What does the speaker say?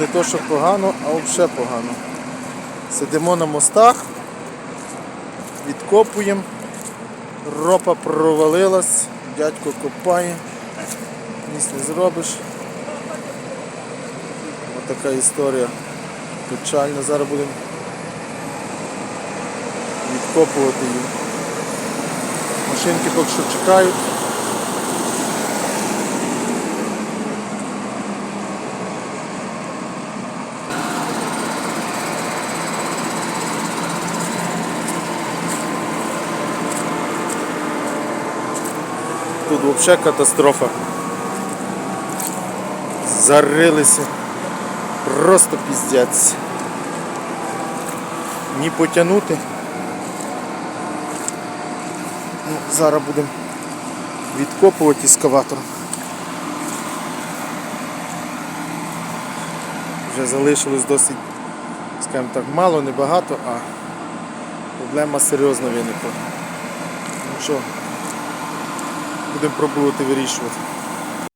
Не то, що погано, а взагалі погано. Сидимо на мостах, відкопуємо, ропа провалилась, дядько копає, ніс не зробиш. Ось така історія печальна. Зараз будемо відкопувати її. Машинки поки що чекають. Тут взагалі катастрофа. Зарилися. Просто піздець. Ні потягнути. Ну, зараз будемо відкопувати ескаватором. Вже залишилось досить, скажімо так, мало, небагато, а проблема серйозно виникла. Ну що, будемо пробувати вирішувати.